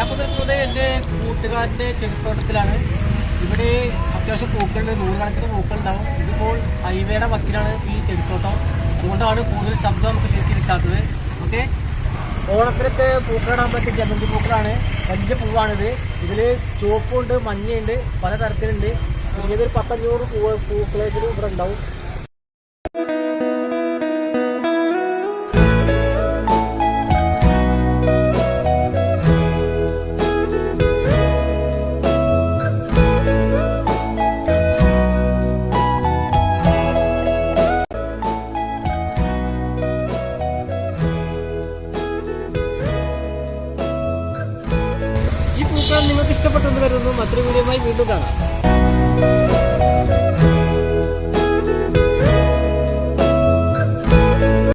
ഞാൻ ഇപ്പോൾ നിൽക്കുന്നത് എന്റെ കൂട്ടുകാരന്റെ ചെടിത്തോട്ടത്തിലാണ്. ഇവിടെ അത്യാവശ്യം പൂക്കളുണ്ട് നൂറുകണക്കിന് പൂക്കളുണ്ടാവും. ഇതിപ്പോൾ ഹൈവേയുടെ വക്കിലാണ് ഈ ചെടിത്തോട്ടം. അതുകൊണ്ടാണ് കൂടുതൽ ശബ്ദം നമുക്ക് ശരിക്കും കിട്ടാത്തത്. ഓക്കെ? ഓണത്തിനൊക്കെ പൂക്കളിടാൻ പറ്റിയ ജമന്തി പൂക്കളാണ്. വലിയ പൂവാണിത്. ഇതിൽ ചുവപ്പുണ്ട് മഞ്ഞയുണ്ട് പല തരത്തിലുണ്ട് ഏതൊരു പത്തഞ്ഞൂറ് പൂ പൂക്കളെങ്കിലും ഇവിടെ ഉണ്ടാവും. ഈ നിങ്ങൾക്ക് ഇഷ്ടപ്പെട്ടെന്ന് കരുതുന്നു. മറ്റൊരു വീഡിയോയുമായി വീണ്ടും കാണാം.